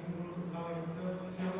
Thank you.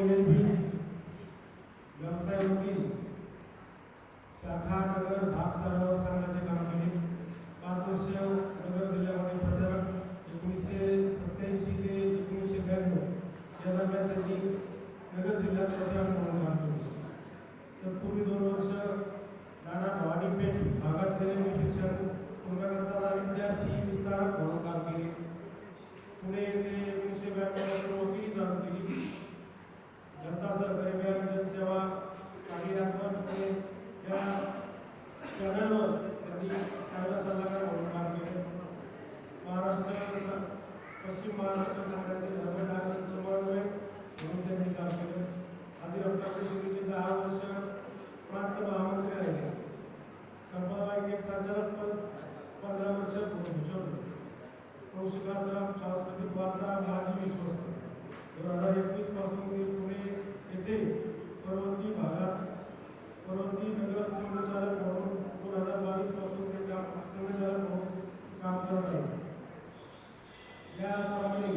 व्यवसाय व्यवसायमुखी शाखा नगर भाग स्तरावर सांगण्याचे काम केले पाच वर्ष नगर जिल्ह्यामध्ये प्रचारक एकोणीसशे सत्याऐंशी ते एकोणीसशे ब्याण्णव या दरम्यान त्यांनी नगर जिल्ह्यात प्रचारक म्हणून काम केले तत्पूर्वी दोन वर्ष आणि कायदा सल्लागार म्हणून काम केले महाराष्ट्र पश्चिम महाराष्ट्र संघाचे धर्मधारण समन्वयक म्हणून त्यांनी काम केलं. अधिवक्ता परिषदेचे दहा वर्ष प्रांत महामंत्री राहिले. संपादकीय संचालक पद पंधरा वर्ष भूषवले कौशिकासराम सांस्कृतिक वार्ता माजी विश्वस्त. या सर्वांनी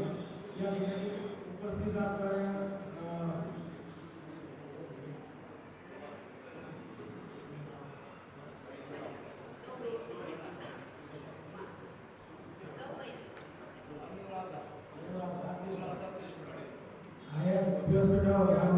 या ठिकाणी उपस्थित असणाऱ्या I am Piyush Rao.